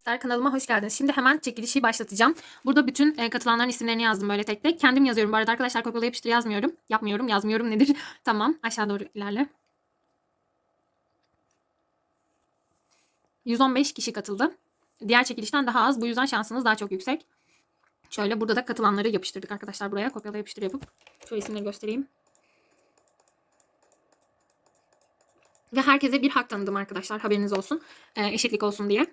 Arkadaşlar kanalıma hoş geldiniz. Şimdi hemen çekilişi başlatacağım. Burada bütün e, katılanların isimlerini yazdım böyle tek tek. Kendim yazıyorum bu arada arkadaşlar kopyala yapıştır yazmıyorum. Yapmıyorum yazmıyorum nedir? tamam aşağı doğru ilerle. 115 kişi katıldı. Diğer çekilişten daha az. Bu yüzden şansınız daha çok yüksek. Şöyle burada da katılanları yapıştırdık arkadaşlar buraya. Kopyala yapıştır yapıp. Şöyle isimleri göstereyim. Ve herkese bir hak tanıdım arkadaşlar. Haberiniz olsun. E, eşitlik olsun diye.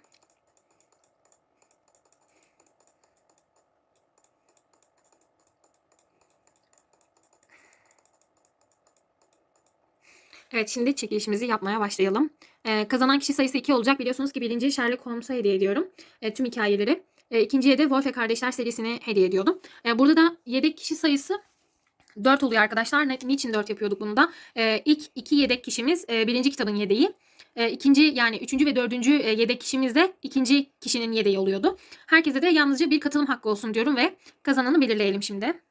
Evet şimdi çekilişimizi yapmaya başlayalım. Ee, kazanan kişi sayısı 2 olacak. Biliyorsunuz ki birinci Sherlock Holmes'a hediye ediyorum. Ee, tüm hikayeleri. Ee, ikinciye de Wolf ve Kardeşler serisini hediye ediyordum. Ee, burada da yedek kişi sayısı 4 oluyor arkadaşlar. Ne, niçin 4 yapıyorduk bunu da? Ee, ilk iki yedek kişimiz e, birinci kitabın yedeği. E, ikinci yani üçüncü ve dördüncü e, yedek kişimiz de ikinci kişinin yedeği oluyordu. Herkese de yalnızca bir katılım hakkı olsun diyorum ve kazananı belirleyelim şimdi.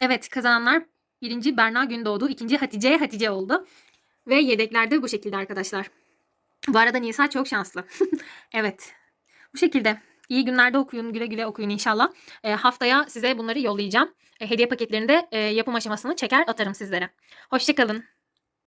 Evet kazananlar birinci Berna Gündoğdu, ikinci Hatice Hatice oldu. Ve yedekler de bu şekilde arkadaşlar. Bu arada Nisa çok şanslı. evet. Bu şekilde. İyi günlerde okuyun, güle güle okuyun inşallah. E, haftaya size bunları yollayacağım. E, hediye paketlerinde e, yapım aşamasını çeker atarım sizlere. Hoşçakalın.